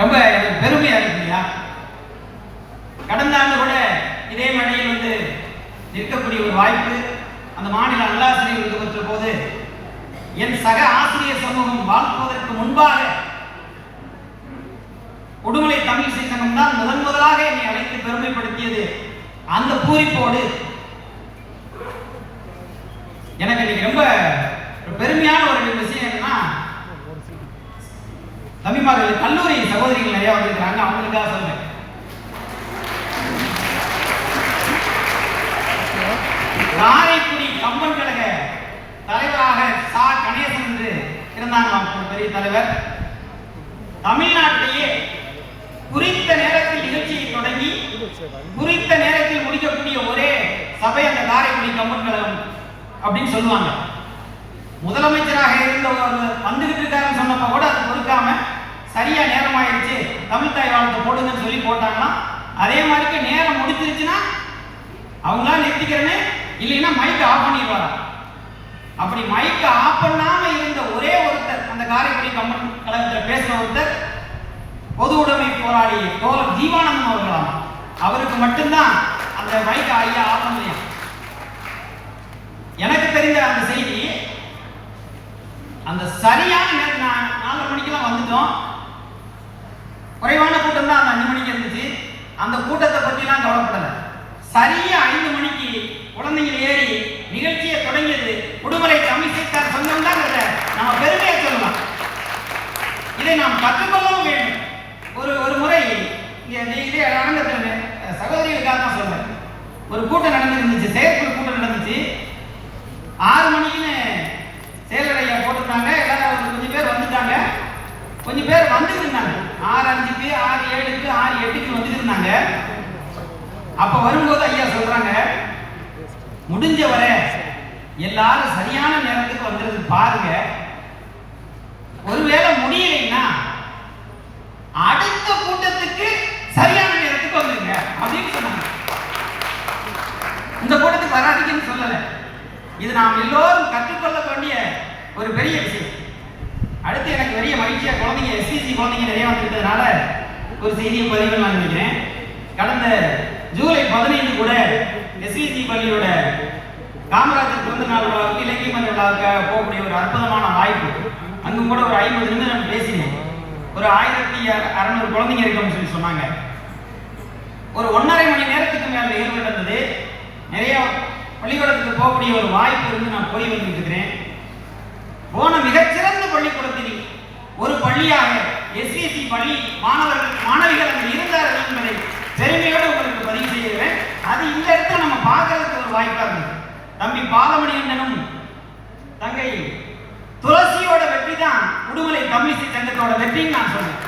ரொம்ப எனக்கு பெருமையா இருக்கு இல்லையா? கடந்த ஆண்டு கூட இதே மனையில் வந்து நிற்கக்கூடிய ஒரு வாய்ப்பு அந்த மாநில நல்லாசிரியர் விருது பெற்ற போது என் சக ஆசிரியர் சமூகம் வாழ்த்துவதற்கு முன்பாக உடுமலை தமிழ் சங்கம் தான் முதன் முதலாக என்னை அழைத்து பெருமைப்படுத்தியது. அந்த பூரிப்போடு எனக்கு இன்னைக்கு ரொம்ப பெருமையான ஒரு விஷயம் என்னன்னா தம்பிமார்கள் கல்லூரி சகோதரிகள் நிறைய வந்திருக்கிறாங்க. அவங்களுக்காக சொல்றேன். காரைக்குடி கம்பன் கழக தலைவராக சா. கணேசன் என்று இருந்தாங்களாம் ஒரு பெரிய தலைவர். தமிழ்நாட்டிலேயே குறித்த நேரத்தில் நிகழ்ச்சியை தொடங்கி குறித்த நேரத்தில் முடிக்கக்கூடிய ஒரே சபை அந்த காரைக்குடி கம்பன் கழகம் அப்படின்னு சொல்லுவாங்க. முதலமைச்சராக இருந்தவர் வந்துகிட்டு இருக்காருன்னு சொன்னப்ப கூட அதை கொடுக்காம சரியா நேரம் ஆயிடுச்சு தமிழ் தாய் வாழ்த்து போடுங்கன்னு சொல்லி போட்டாங்கன்னா அதே மாதிரிக்கு நேரம் முடிச்சிருச்சுன்னா அவங்களா நிறுத்திக்கிறேன்னு இல்லைன்னா மைக்கை ஆஃப் பண்ணிடுவாரா? அப்படி மைக்கை ஆஃப் பண்ணாம இருந்த ஒரே ஒருத்தர் அந்த காரைக்குடி கம்பன் கழகத்தில் பேசின ஒருத்தர் பொது உடைமை போராளி தோழர் ஜீவானந்தம் அவர்களாம். அவருக்கு மட்டும்தான் அந்த மைக்கை ஐயா ஆஃப் பண்ணலையா எனக்கு தெரிந்த அந்த செய்தி அந்த சரியான நேரம் நான் நாலு மணிக்கெல்லாம் வந்துட்டோம். குறைவான கூட்டம் தான் அந்த அஞ்சு மணிக்கு இருந்துச்சு. அந்த கூட்டத்தை பற்றிலாம் கவலைப்படலை. சரியா ஐந்து மணிக்கு குழந்தைகள் ஏறி நிகழ்ச்சியை தொடங்கியது உடுமலை தமிழ் சேர்த்தார் சொந்தம் தான் நம்ம பெருமையை சொல்லலாம். இதை நாம் கற்றுக்கொள்ளவும் வேண்டும். ஒரு ஒரு முறை இதே அரங்கத்தில் சகோதரிகளுக்காக தான் சொல்றேன். ஒரு கூட்டம் நடந்துருந்துச்சு செயற்குழு கூட்டம் நடந்துச்சு. ஆறு மணிக்குன்னு செயலறையா போட்டிருந்தாங்க. எல்லாரும் ஒரு கொஞ்சம் பேர் வந்துட்டாங்க. கொஞ்சம் பேர் வந்துட்டு இருந்தாங்க. ஆறு அஞ்சுக்கு ஆறு ஏழுக்கு ஆறு எட்டுக்கு வந்துட்டு இருந்தாங்க அப்ப வரும்போது ஐயா சொல்றாங்க முடிஞ்ச வரை எல்லாரும் சரியான நேரத்துக்கு வந்துருது பாருங்க. ஒருவேளை முடியலைன்னா அடுத்த கூட்டத்துக்கு சரியான நேரத்துக்கு வந்துருங்க. அப்படின்னு சொன்னாங்க. இந்த கூட்டத்துக்கு வராதீங்கன்னு சொல்லலை. இது நாம் எல்லோரும் கற்றுக்கொள்ள வேண்டிய ஒரு பெரிய விஷயம். அடுத்து எனக்கு பெரிய மகிழ்ச்சியா குழந்தைங்க எஸ்சிசி குழந்தைங்க நிறைய வந்துருக்கிறதுனால ஒரு செய்தியை பதிவு நான் நினைக்கிறேன் கடந்த ஜூலை பதினைந்து கூட எஸ்சிசி பள்ளியோட காமராஜர் பிறந்த நாள் விழாவுக்கு இலக்கிய மன்ற விழாவுக்கு போகக்கூடிய ஒரு அற்புதமான வாய்ப்பு. அங்கும் கூட ஒரு ஐம்பது நிமிடம் பேசினேன். ஒரு ஆயிரத்தி அறநூறு குழந்தைங்க இருக்கோம்னு சொல்லி சொன்னாங்க. ஒரு ஒன்றரை மணி நேரத்துக்கு மேல நிகழ்வு நடந்தது. நிறைய பள்ளிக்கூடத்துக்கு போகக்கூடிய ஒரு வாய்ப்பு இருந்து நான் போய் வந்துட்டு இருக்கிறேன். போன மிகச்சிறந்த பள்ளிக்கூடத்தில் ஒரு பள்ளியாக எஸ்பிஎஸ்சி பள்ளி மாணவர்கள் மாணவிகள் அங்கு இருந்தார்கள் என்பதை பெருமையோடு உங்களுக்கு பதிவு செய்கிறேன். அது இந்த இடத்துல நம்ம பார்க்கறதுக்கு ஒரு வாய்ப்பா தம்பி தம்பி பாலமணிகண்டனும் தங்கை துளசியோட வெற்றி தான் உடுமலை தமிழிசை சங்கத்தோட வெற்றின்னு நான் சொன்னேன்